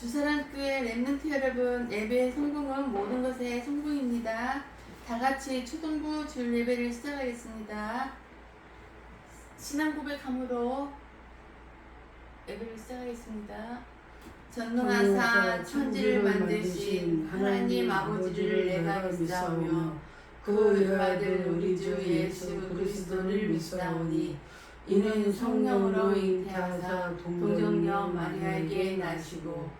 주사랑교회 랩런트 여러분, 예배의 성공은 모든 것의 성공입니다. 다 같이 초등부 줄 예배를 시작하겠습니다. 신앙 고백함으로 예배를 시작하겠습니다. 전능하사 천지를 만드신 하나님 아버지를 내가 믿사오며 그 외아들 우리 주 예수 그리스도를 믿사오니 이는 성령으로 잉태하사 동정녀 마리아에게 나시고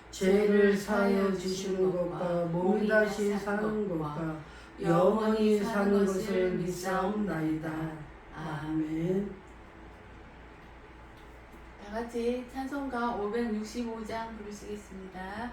죄를 사하여 주시는 것과 몸이 다시 사는 것과 영원히 사는 것을 믿사옵나이다. 아멘. 다 같이 찬송가 565장 부르시겠습니다.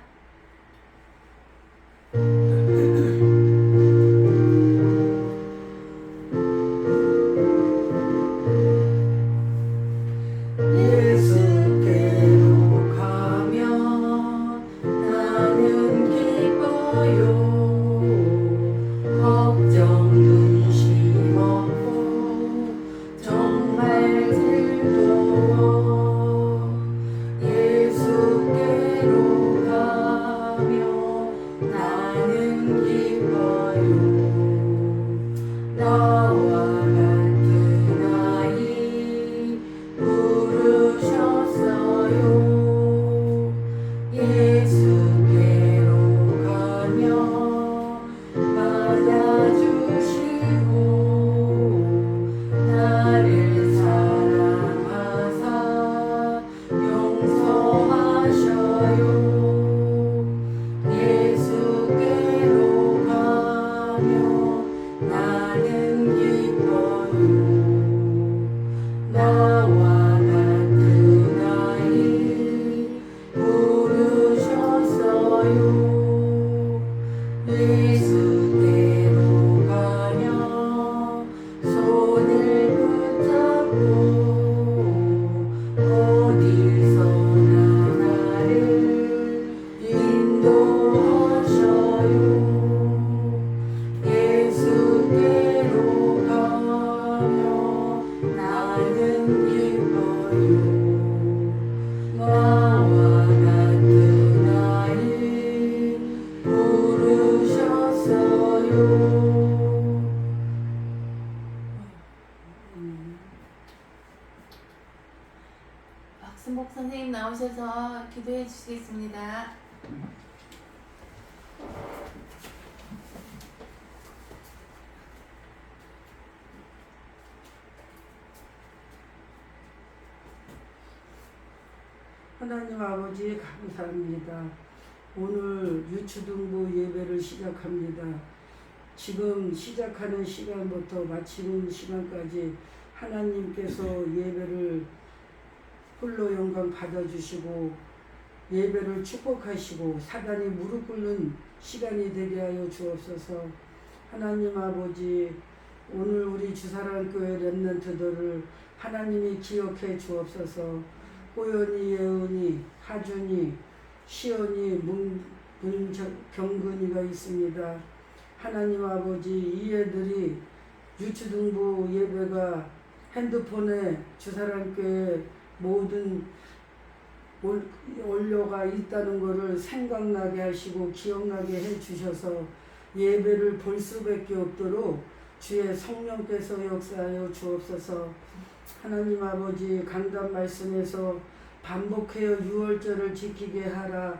감사합니다. 오늘 유초등부 예배를 시작합니다. 지금 시작하는 시간부터 마치는 시간까지 하나님께서 예배를 홀로 영광 받아주시고 예배를 축복하시고 사단이 무릎 꿇는 시간이 되게 하여 주옵소서 하나님 아버지 오늘 우리 주사랑교회 랩런트들을 하나님이 기억해 주옵소서 호연이, 예은이, 하준이, 시연이, 문, 문경근이가 있습니다. 하나님 아버지 이 애들이 유치등부 예배가 핸드폰에 주사랑교회 모든 올- 올려가 있다는 것을 생각나게 하시고 기억나게 해 주셔서 예배를 볼 수밖에 없도록 주의 성령께서 역사하여 주옵소서 하나님 아버지 강단 말씀에서 반복하여 유월절을 지키게 하라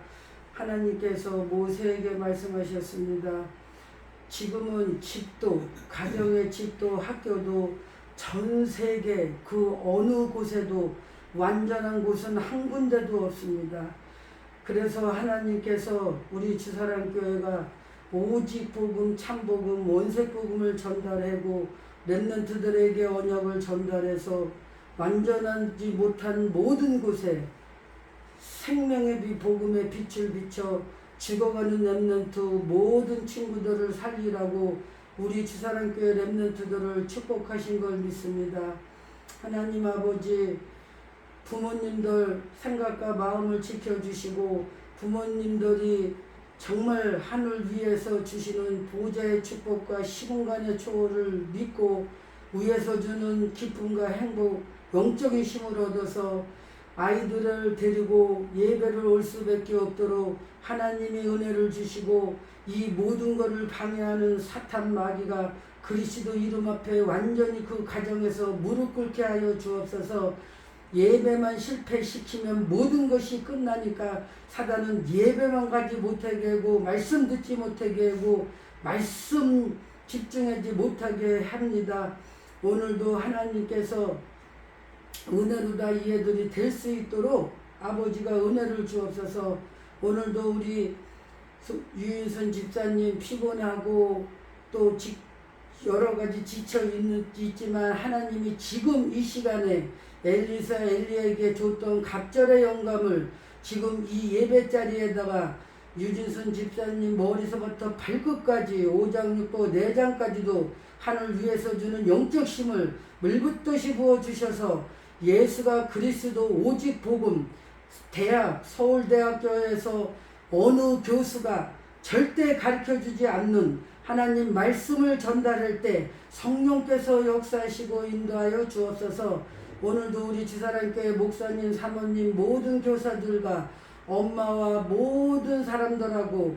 하나님께서 모세에게 말씀하셨습니다. 지금은 집도 가정의 집도 학교도 전 세계 그 어느 곳에도 완전한 곳은 한 군데도 없습니다. 그래서 하나님께서 우리 주사랑교회가 오직 복음, 참 복음, 원색 복음을 전달하고 랩런트들에게 언약을 전달해서 완전하지 못한 모든 곳에 생명의 빛 복음의 빛을 비춰 죽어가는 랩런트 모든 친구들을 살리라고 우리 주사랑교회 랩런트들을 축복하신 걸 믿습니다. 하나님 아버지 부모님들 생각과 마음을 지켜주시고 부모님들이 정말 하늘 위에서 주시는 보좌의 축복과 시공간의 초월을 믿고 위에서 주는 기쁨과 행복, 영적인 힘을 얻어서 아이들을 데리고 예배를 올 수밖에 없도록 하나님이 은혜를 주시고 이 모든 것을 방해하는 사탄 마귀가 그리스도 이름 앞에 완전히 그 가정에서 무릎 꿇게 하여 주옵소서 예배만 실패시키면 모든 것이 끝나니까 사단은 예배만 가지 못하게 하고 말씀 듣지 못하게 하고 말씀 집중하지 못하게 합니다. 오늘도 하나님께서 은혜로 다 이해들이 될 수 있도록 아버지가 은혜를 주옵소서. 오늘도 우리 수- 유인선 집사님 피곤하고 또 지- 여러 가지 지쳐 있지만 하나님이 지금 이 시간에 엘리사 엘리에게 줬던 갑절의 영감을 지금 이 예배 자리에다가 유진선 집사님 머리서부터 발끝까지 오장육부 내장까지도 하늘 위에서 주는 영적 힘을 물붓듯이 부어 주셔서 예수가 그리스도 오직 복음 대학 서울대학교에서 어느 교수가 절대 가르쳐 주지 않는 하나님 말씀을 전달할 때 성령께서 역사하시고 인도하여 주옵소서. 오늘도 우리 지사랑교회 목사님 사모님 모든 교사들과 엄마와 모든 사람들하고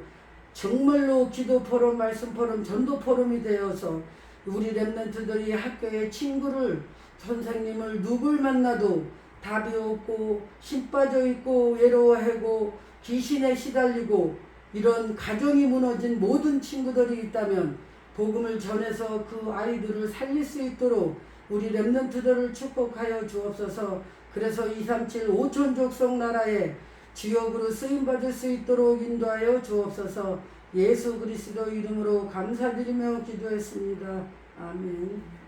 정말로 기도 포럼 말씀 포럼 전도 포럼이 되어서 우리 랩런트들이 학교에 친구를 선생님을 누굴 만나도 답이 없고 심 빠져 있고 외로워하고 귀신에 시달리고 이런 가정이 무너진 모든 친구들이 있다면 복음을 전해서 그 아이들을 살릴 수 있도록 우리 랩런트들을 축복하여 주옵소서 그래서 237 5천 족속 나라에 주역으로 쓰임받을 수 있도록 인도하여 주옵소서 예수 그리스도 이름으로 감사드리며 기도했습니다. 아멘.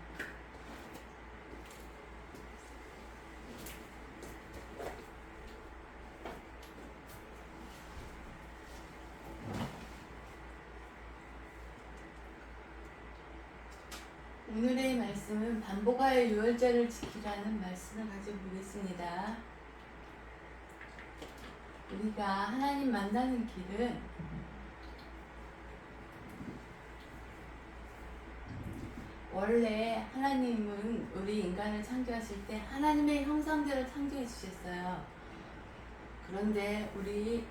오늘의 반복하여 유월절을 지키라는 말씀을 가지고 보겠습니다. 우리가 하나님 만나는 길은 원래 하나님은 우리 인간을 창조하실 때 하나님의 형상대로 창조해 주셨어요. 그런데 우리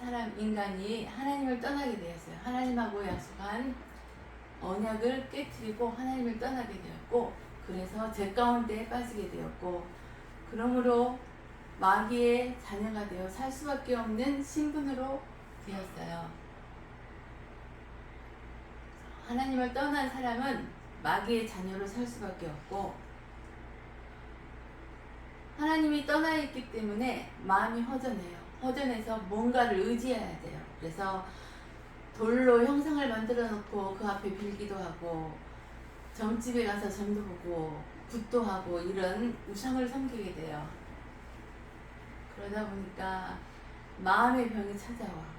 사람 인간이 하나님을 떠나게 되었어요. 하나님하고 약속한 언약을 깨뜨리고 하나님을 떠나게 되었고 그래서 죄 가운데 빠지게 되었고 그러므로 마귀의 자녀가 되어 살 수밖에 없는 신분으로 되었어요. 하나님을 떠난 사람은 마귀의 자녀로 살 수밖에 없고 하나님이 떠나 있기 때문에 마음이 허전해요. 허전해서 뭔가를 의지해야 돼요. 그래서 돌로 형상을 만들어 놓고 그 앞에 빌기도 하고 점집에 가서 점도 보고 굿도 하고 이런 우상을 섬기게 돼요. 그러다 보니까 마음의 병이 찾아와.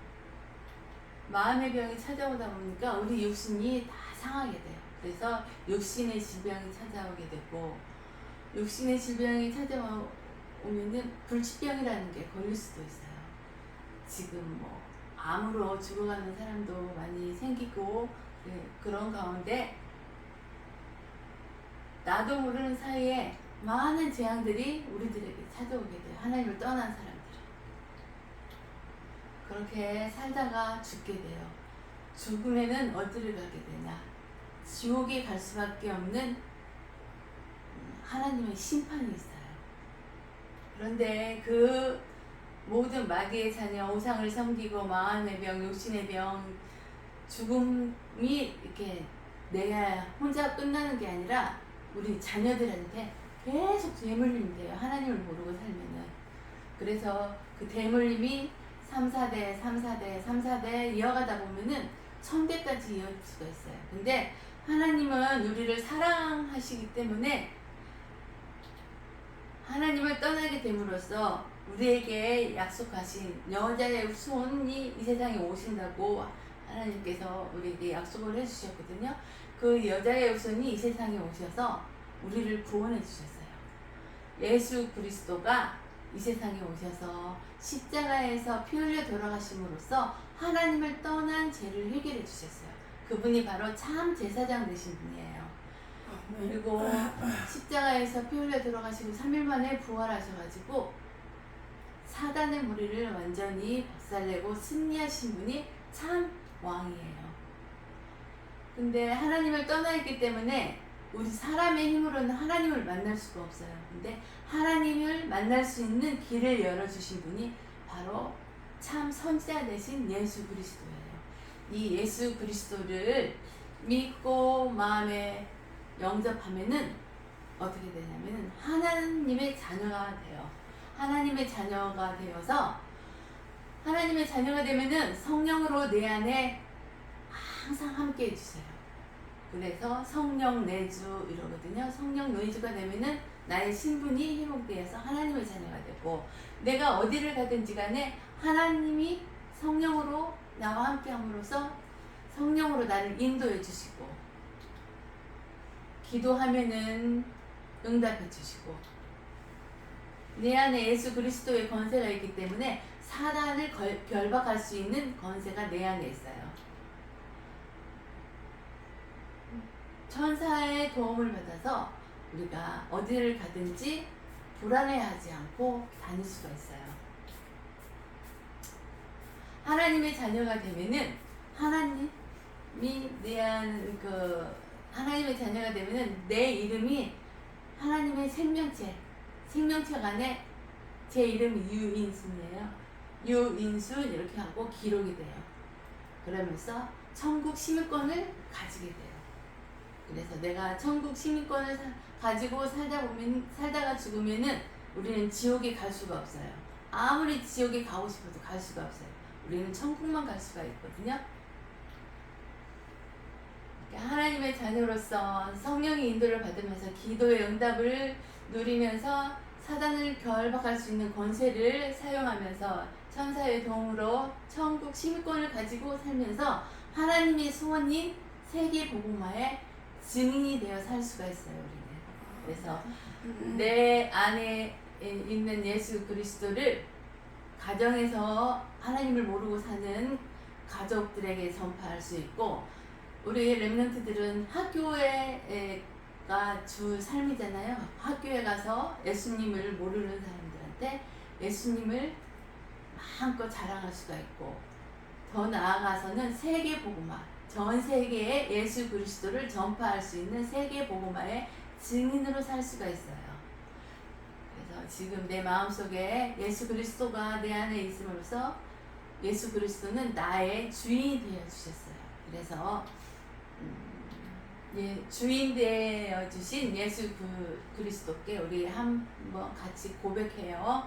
마음의 병이 찾아오다 보니까 우리 육신이 다 상하게 돼요. 그래서 육신의 질병이 찾아오게 되고 육신의 질병이 찾아오면은 불치병이라는 게 걸릴 수도 있어요. 지금 뭐 암으로 죽어가는 사람도 많이 생기고 네, 그런 가운데 나도 모르는 사이에 많은 재앙들이 우리들에게 찾아오게 돼요. 하나님을 떠난 사람들. 그렇게 살다가 죽게 돼요. 죽음에는 어디를 가게 되냐? 지옥에 갈 수밖에 없는 음, 하나님의 심판이 있어요. 그런데 그 모든 마귀의 자녀, 우상을 섬기고 마음의 병, 육신의 병, 죽음이 이렇게 내가 혼자 끝나는 게 아니라 우리 자녀들한테 계속 대물림이 돼요. 하나님을 모르고 살면은. 그래서 그 대물림이 3, 4대, 3, 4대, 3, 4대 이어가다 보면은 천대까지 이어질 수가 있어요. 근데 하나님은 우리를 사랑하시기 때문에 하나님을 떠나게 됨으로써 우리에게 약속하신 여자의 손이 이 세상에 오신다고 하나님께서 우리에게 약속을 해주셨거든요. 그 여자의 후손이 이 세상에 오셔서 우리를 구원해 주셨어요. 예수 그리스도가 이 세상에 오셔서 십자가에서 피 흘려 돌아가심으로써 하나님을 떠난 죄를 해결해 주셨어요. 그분이 바로 참 제사장 되신 분이에요. 그리고 십자가에서 피 흘려 돌아가시고 3일 만에 부활하셔가지고 사단의 무리를 완전히 박살내고 승리하신 분이 참 왕이에요. 근데 하나님을 떠나 있기 때문에 우리 사람의 힘으로는 하나님을 만날 수가 없어요. 근데 하나님을 만날 수 있는 길을 열어주신 분이 바로 참 선지자 되신 예수 그리스도예요. 이 예수 그리스도를 믿고 마음에 영접하면은 어떻게 되냐면은 하나님의 자녀가 돼요. 하나님의 자녀가 되어서 하나님의 자녀가 되면은 성령으로 내 안에 항상 함께 해주세요. 그래서 성령 내주 이러거든요. 성령 내주가 되면은 나의 신분이 회복되어서 하나님의 자녀가 되고 내가 어디를 가든지 간에 하나님이 성령으로 나와 함께 함으로써 성령으로 나를 인도해 주시고 기도하면은 응답해 주시고 내 안에 예수 그리스도의 권세가 있기 때문에 사단을 걸- 결박할 수 있는 권세가 내 안에 있어요. 천사의 도움을 받아서 우리가 어디를 가든지 불안해하지 않고 다닐 수가 있어요. 하나님의 자녀가 되면은 하나님이 내한 그 하나님의 자녀가 되면은 내 이름이 하나님의 생명체 생명체 안에 제 이름이 유인순이에요. 유인순 이렇게 하고 기록이 돼요. 그러면서 천국 시민권을 가지게 돼요. 그래서 내가 천국 시민권을 사- 가지고 살다 보면 살다가 죽으면은 우리는 지옥에 갈 수가 없어요. 아무리 지옥에 가고 싶어도 갈 수가 없어요. 우리는 천국만 갈 수가 있거든요. 그러니까 하나님의 자녀로서 성령의 인도를 받으면서 기도의 응답을 누리면서 사단을 결박할 수 있는 권세를 사용하면서 천사의 도움으로 천국 시민권을 가지고 살면서 하나님의 소원인 세계 복음화의 증인이 되어 살 수가 있어요 우리는. 그래서 내 안에 있는 예수 그리스도를 가정에서 하나님을 모르고 사는 가족들에게 전파할 수 있고 우리 렘넌트들은 학교에가 주 삶이잖아요. 학교에 가서 예수님을 모르는 사람들한테 예수님을 마음껏 자랑할 수가 있고 더 나아가서는 세계 복음화 전 세계에 예수 그리스도를 전파할 수 있는 세계 복음화의 증인으로 살 수가 있어요. 그래서 지금 내 마음속에 예수 그리스도가 내 안에 있음으로써 예수 그리스도는 나의 주인이 되어 주셨어요. 그래서 음, 예, 주인 되어 주신 예수 그 그리스도께 우리 한번 같이 고백해요.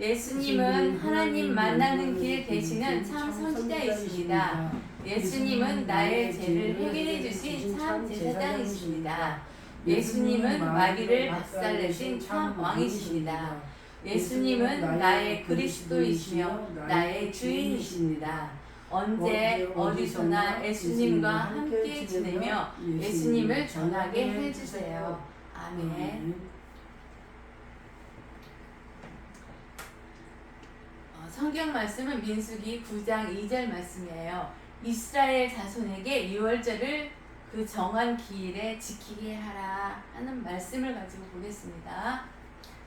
예수님은 하나님 만나는 길 되시는 참 선지자이십니다. 예수님은 나의 죄를 해결해 주신 참 제사장이십니다. 예수님은 마귀를 박살내신 참 왕이십니다. 예수님은 나의 그리스도이시며 나의 주인이십니다. 언제 어디서나 예수님과 함께 지내며 예수님을 전하게 해주세요. 아멘. 어, 성경 말씀은 민수기 9장 2절 말씀이에요. 이스라엘 자손에게 유월절을 그 정한 기일에 지키게 하라 하는 말씀을 가지고 보겠습니다.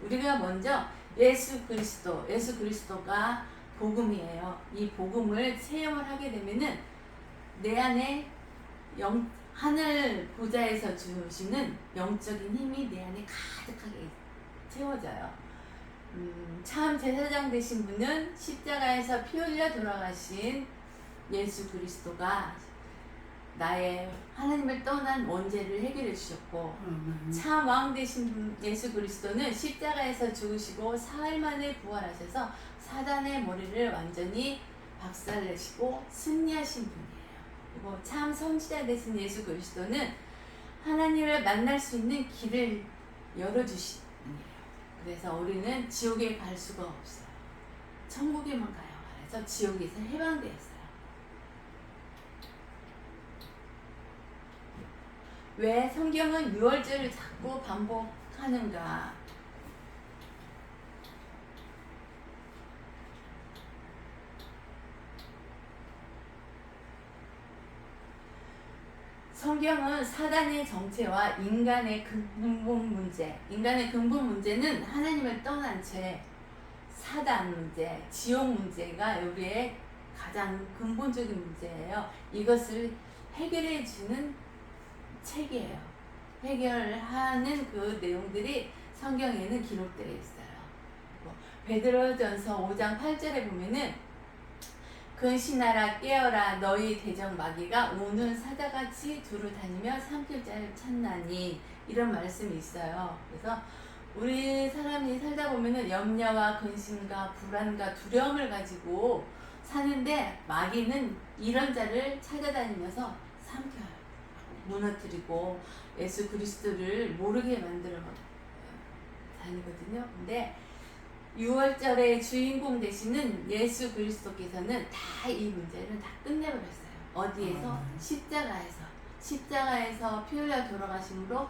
우리가 먼저 예수 그리스도, 예수 그리스도가 복음이에요. 이 복음을 체험을 하게 되면은 내 안에 영, 하늘 보좌에서 주시는 영적인 힘이 내 안에 가득하게 채워져요. 음, 참 제사장 되신 분은 십자가에서 피 흘려 돌아가신 예수 그리스도가 나의 하나님을 떠난 원죄를 해결해 주셨고 참왕 되신 분 예수 그리스도는 십자가에서 죽으시고 사흘 만에 부활하셔서 사단의 머리를 완전히 박살내시고 승리하신 분이에요. 그리고 참 선지자 되신 예수 그리스도는 하나님을 만날 수 있는 길을 열어주신 분이에요. 그래서 우리는 지옥에 갈 수가 없어요. 천국에만 가요. 그래서 지옥에서 해방되었어요. 왜 성경은 유월절을 자꾸 반복하는가? 성경은 사단의 정체와 인간의 근본 문제, 인간의 근본 문제는 하나님을 떠난 채 사단 문제, 지옥 문제가 여기에 가장 근본적인 문제예요. 이것을 해결해 주는 책이에요. 해결하는 그 내용들이 성경에는 기록되어 있어요. 뭐 베드로전서 5장 8절에 보면은 근신하라 깨어라 너희 대적 마귀가 우는 사자같이 두루 다니며 삼킬 자를 찾나니 이런 말씀이 있어요. 그래서 우리 사람이 살다 보면은 염려와 근심과 불안과 두려움을 가지고 사는데 마귀는 이런 자를 찾아다니면서 삼켜요. 무너뜨리고 예수 그리스도를 모르게 만들어 다니거든요. 근데 6월절의 주인공 되시는 예수 그리스도께서는 다 이 문제를 다 끝내버렸어요. 어디에서? 아. 십자가에서. 십자가에서 피 흘려 돌아가심으로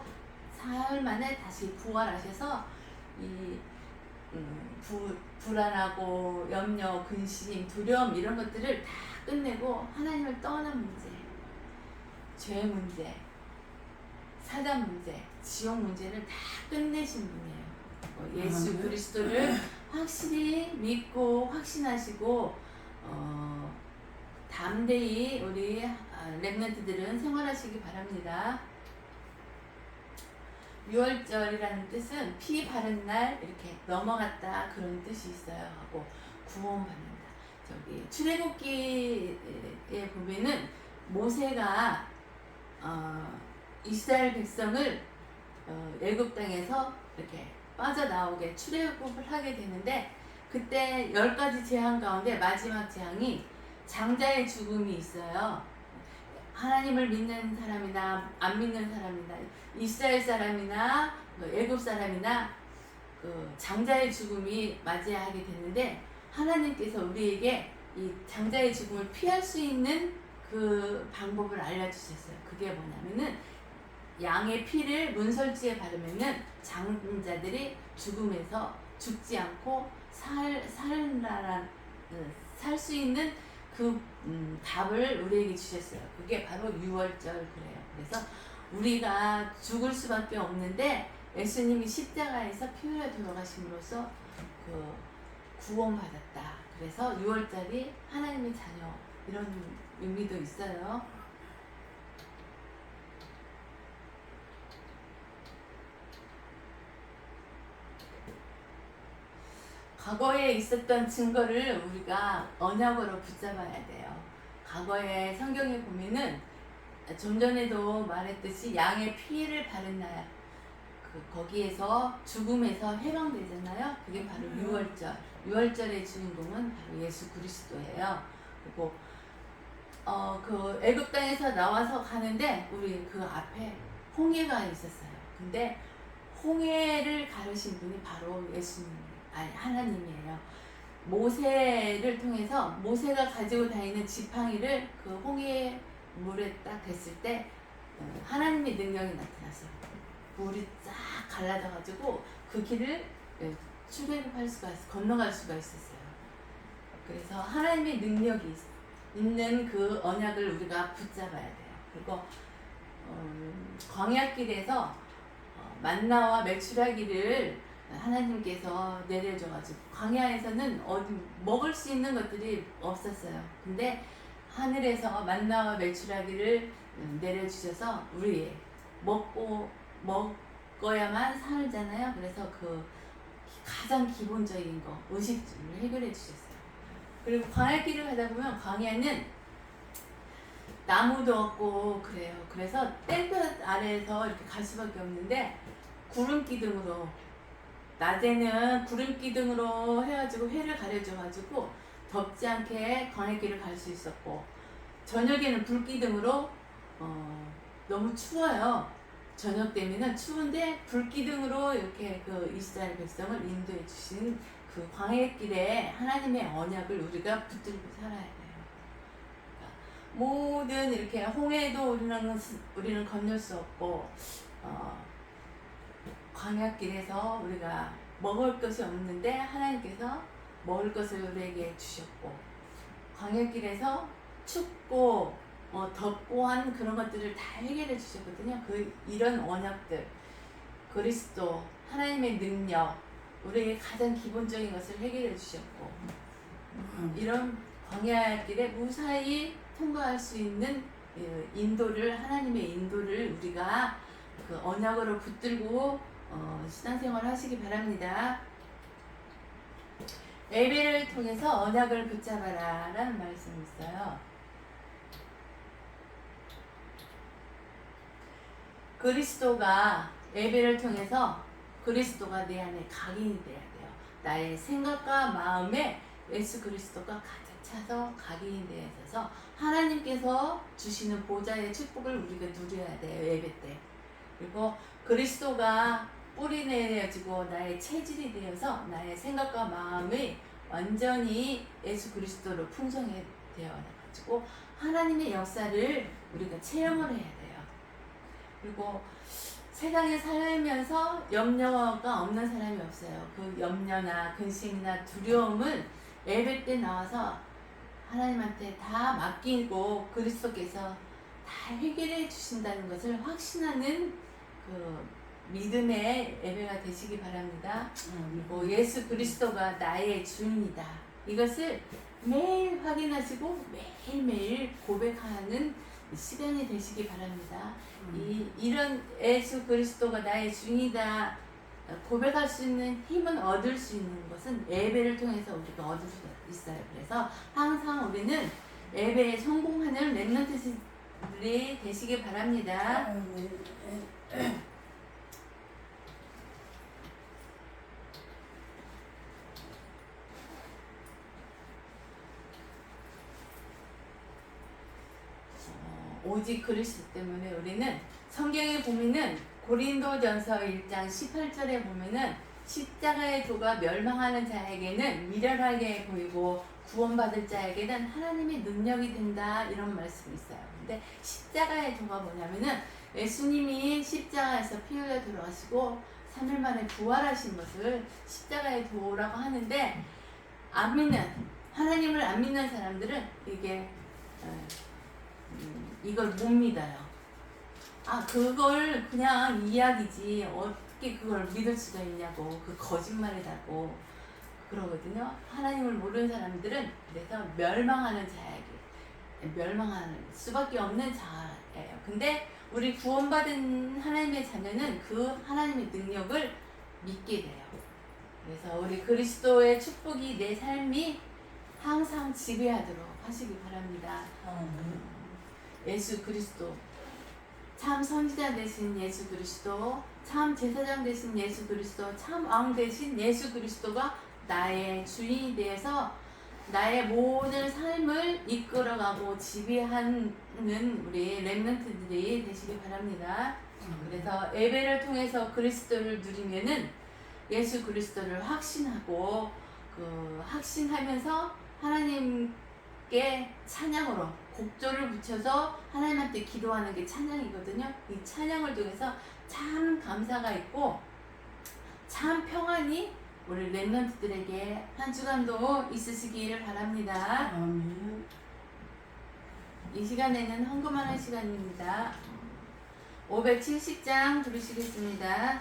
사흘 만에 다시 부활하셔서 이 음, 부, 불안하고 염려, 근심, 두려움 이런 것들을 다 끝내고 하나님을 떠난 문제, 죄 문제, 사단 문제, 지옥 문제를 다 끝내신 분이에요. 어, 예수 아멘. 그리스도를 확실히 믿고 확신하시고 어, 담대히 우리 아, 랩런트들은 생활하시기 바랍니다. 6월절이라는 뜻은 피 바른 날 이렇게 넘어갔다 그런 뜻이 있어요 하고 구원받는다. 저기 출애굽기에 보면은 모세가 어, 이스라엘 백성을 어, 애굽 땅에서 이렇게 빠져나오게 출애굽을 하게 되는데 그때 열 가지 재앙 가운데 마지막 재앙이 장자의 죽음이 있어요. 하나님을 믿는 사람이나 안 믿는 사람이나 이스라엘 사람이나 그 애굽 사람이나 그 장자의 죽음이 맞이하게 되는데 하나님께서 우리에게 이 장자의 죽음을 피할 수 있는 그 방법을 알려주셨어요. 그게 뭐냐면은 양의 피를 문설지에 바르면은 장자들이 죽음에서 죽지 않고 살 살나라 살수 있는 그 음, 답을 우리에게 주셨어요. 그게 바로 6월절 그래요. 그래서 우리가 죽을 수밖에 없는데 예수님이 십자가에서 피 흘려 돌아가심으로써 그 구원받았다. 그래서 6월절이 하나님의 자녀 이런 의미도 있어요. 과거에 있었던 증거를 우리가 언약으로 붙잡아야 돼요. 과거에 성경에 보면은 좀 전에도 말했듯이 양의 피를 바른 날, 그 거기에서 죽음에서 해방되잖아요. 그게 바로 음. 6월절. 6월절의 주인공은 바로 예수 그리스도예요. 그리고 어 그 애굽 땅에서 나와서 가는데 우리 그 앞에 홍해가 있었어요. 근데 홍해를 가르신 분이 바로 예수님, 아니 하나님이에요. 모세를 통해서 모세가 가지고 다니는 지팡이를 그 홍해 물에 딱 댔을 때 어, 하나님의 능력이 나타났어요. 물이 쫙 갈라져가지고 그 길을 예, 출애굽할 수가 있, 건너갈 수가 있었어요. 그래서 하나님의 능력이 있- 있는 그 언약을 우리가 붙잡아야 돼요. 그리고 음, 광야길에서 어, 만나와 메추라기를 하나님께서 내려줘가지고 광야에서는 어디 먹을 수 있는 것들이 없었어요. 근데 하늘에서 만나와 음, 내려주셔서 우리 먹고 먹어야만 살잖아요. 그래서 그 가장 기본적인 거 의식주를 해결해 주셨어요. 그리고 광야길을 가다 보면 광야는 나무도 없고 그래요. 그래서 땡볕 아래에서 이렇게 갈 수밖에 없는데 구름 기둥으로 낮에는 구름 기둥으로 해가지고 해를 가려줘가지고 덥지 않게 광야길을 갈 수 있었고 저녁에는 불 기둥으로 어, 너무 추워요. 저녁 되면은 추운데 불 기둥으로 이렇게 그 이스라엘 백성을 인도해 주신 그 광해길에 하나님의 언약을 우리가 붙들고 살아야 돼요. 그러니까 모든 이렇게 홍해도 우리는 스- 우리는 건널 수 없고 어, 광야길에서 우리가 먹을 것이 없는데 하나님께서 먹을 것을 우리에게 주셨고 광야길에서 춥고 어, 덥고 한 그런 것들을 다 해결해 주셨거든요. 그 이런 언약들 그리스도 하나님의 능력 우리에게 가장 기본적인 것을 해결해 주셨고 이런 광야 길에 무사히 통과할 수 있는 그 인도를 하나님의 인도를 우리가 그 언약으로 붙들고 어, 신앙생활 하시기 바랍니다. 예배를 통해서 언약을 붙잡아라 라는 말씀이 있어요. 그리스도가 예배를 통해서 그리스도가 내 안에 각인이 돼야 돼요. 나의 생각과 마음에 예수 그리스도가 가득 차서 각인이 되어 있어서 하나님께서 주시는 보좌의 축복을 우리가 누려야 돼요. 예배 때. 그리고 그리스도가 뿌리 내려지고 나의 체질이 되어서 나의 생각과 마음이 완전히 예수 그리스도로 풍성해 되어 가지고 하나님의 역사를 우리가 체험을 해야 돼요. 그리고 세상에 살면서 염려가 없는 사람이 없어요. 그 염려나 근심이나 두려움은 예배 때 나와서 하나님한테 다 맡기고 그리스도께서 다 해결해 주신다는 것을 확신하는 그 믿음의 예배가 되시기 바랍니다. 그리고 예수 그리스도가 나의 주인이다. 이것을 매일 확인하시고 매일매일 고백하는 시간이 되시기 바랍니다. 이, 이런 예수 그리스도가 나의 주인이다 고백할 수 있는 힘은 얻을 수 있는 것은 예배를 통해서 우리가 얻을 수 있어요. 그래서 항상 우리는 예배에 성공하는 랩런트들이 되시기 바랍니다. 어, 오직 그리스도 때문에 우리는 성경에 보면은 고린도전서 1장 18절에 보면은 십자가의 도가 멸망하는 자에게는 미련하게 보이고 구원받을 자에게는 하나님의 능력이 된다 이런 말씀이 있어요. 근데 십자가의 도가 뭐냐면은 예수님이 십자가에서 피 흘려 돌아가시고 3일 만에 부활하신 것을 십자가의 도라고 하는데 안 믿는 하나님을 안 믿는 사람들은 이게 어, 음, 이걸 못 믿어요. 아 그걸 그냥 이야기지 어떻게 그걸 믿을 수가 있냐고 그 거짓말이라고 그러거든요. 하나님을 모르는 사람들은 그래서 멸망하는 자에게 멸망하는 수밖에 없는 자예요. 근데 우리 구원받은 하나님의 자녀는 그 하나님의 능력을 믿게 돼요. 그래서 우리 그리스도의 축복이 내 삶이 항상 지배하도록 하시기 바랍니다. 예수 그리스도 참 선지자 되신 예수 그리스도 참 제사장 되신 예수 그리스도 참 왕 되신 예수 그리스도가 나의 주인이 되어서 나의 모든 삶을 이끌어가고 지배하는 우리 랩런트들이 되시기 바랍니다. 그래서 예배를 통해서 그리스도를 누리면은 예수 그리스도를 확신하고 그 확신하면서 하나님께 찬양으로 곡조를 붙여서 하나님한테 기도하는 게 찬양이거든요. 이 찬양을 통해서 참 감사가 있고 참 평안이 우리 랩런트들에게 한 주간도 있으시기를 바랍니다. 아멘. 이 시간에는 헌금하는 시간입니다. 570장 부르시겠습니다.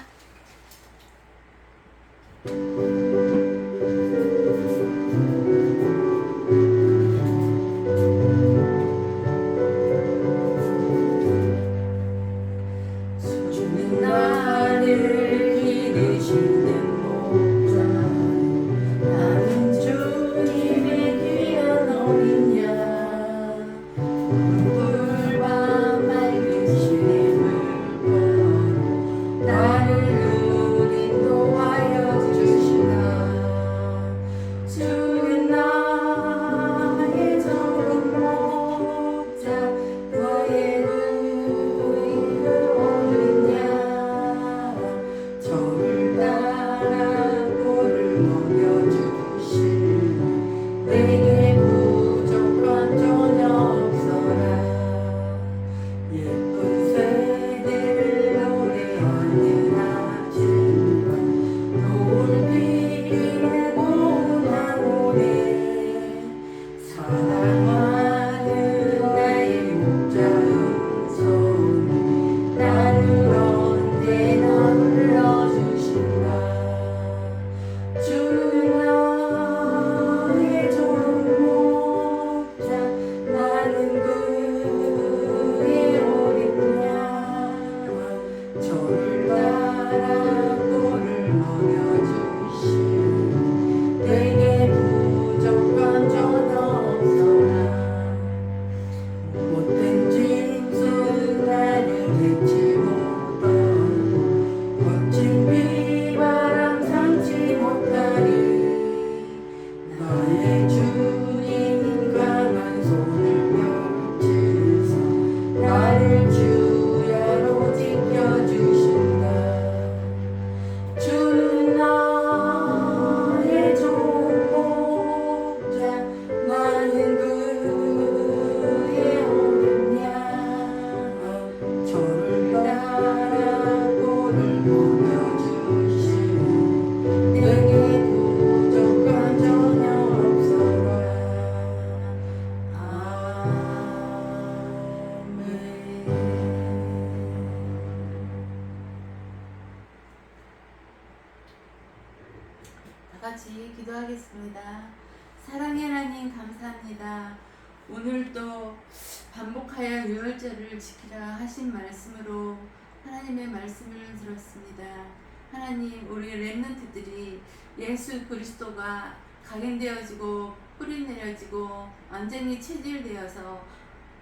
예수 그리스도가 각인되어지고 뿌리 내려지고 완전히 체질되어서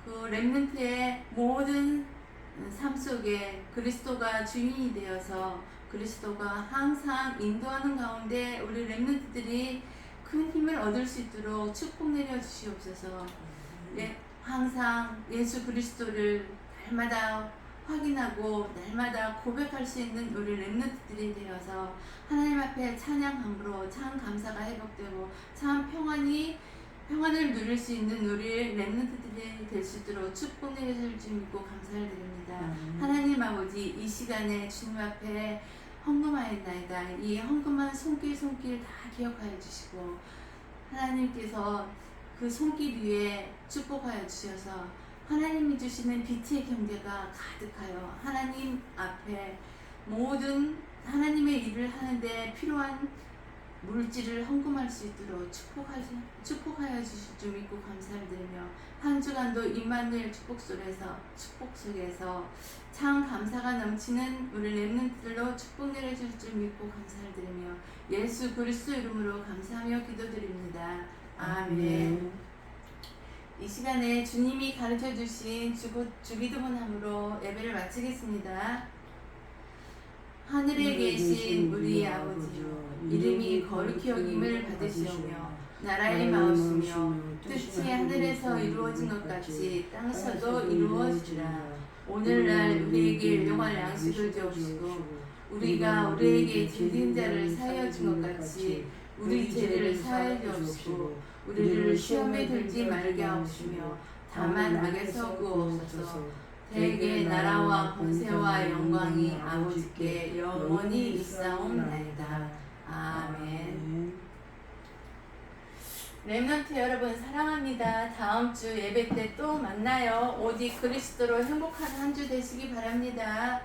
그 렘넌트의 모든 삶 속에 그리스도가 주인이 되어서 그리스도가 항상 인도하는 가운데 우리 렘넌트들이 큰 힘을 얻을 수 있도록 축복 내려 주시옵소서. 예, 항상 예수 그리스도를 날마다 확인하고 날마다 고백할 수 있는 우리 렘넌트들이 되어서 하나님 앞에 찬양함으로 참 감사가 회복되고 참 평안이 평안을 누릴 수 있는 우리 렘넌트들이 될 수 있도록 축복 내려줄 줄 믿고 감사를 드립니다. 하나님 아버지 이 시간에 주님 앞에 헌금하였나이다. 이 헌금한 손길 손길 다 기억하여 주시고 하나님께서 그 손길 위에 축복하여 주셔서 하나님이 주시는 빛의 경제가 가득하여 하나님 앞에 모든 하나님의 일을 하는데 필요한 물질을 헌금할 수 있도록 축복하여, 축복하여 주실 줄 믿고 감사를 드리며 한 주간도 임마누엘 축복 속에서 축복 속에서 참 감사가 넘치는 우리 렘넌트들로 축복 내려줄 줄 믿고 감사를 드리며 예수 그리스도 이름으로 감사하며 기도드립니다. 아멘. 이 시간에 주님이 가르쳐 주신 주기도문함으로 예배를 마치겠습니다. 하늘에 계신 우리 아버지여 이름이 거룩히 여김을 받으시오며 나라의 마우시며 뜻이 하늘에서 이루어진 것 같이 땅에서도 이루어지라 오늘날 우리에게 일용할 양식을 주옵시고 우리가 우리에게 질린 자를 사하여 준 것 같이 우리 죄를 사하여 주옵시고 우리를 시험에 들지 말게 하옵시며 다만 악에서 구하옵소서 대개 나라와 권세와 영광이 아버지께 영원히 있사옵나이다 아멘 렘넌트 여러분 사랑합니다. 다음 주 예배 때 또 만나요. 오직 그리스도로 행복한 한 주 되시기 바랍니다.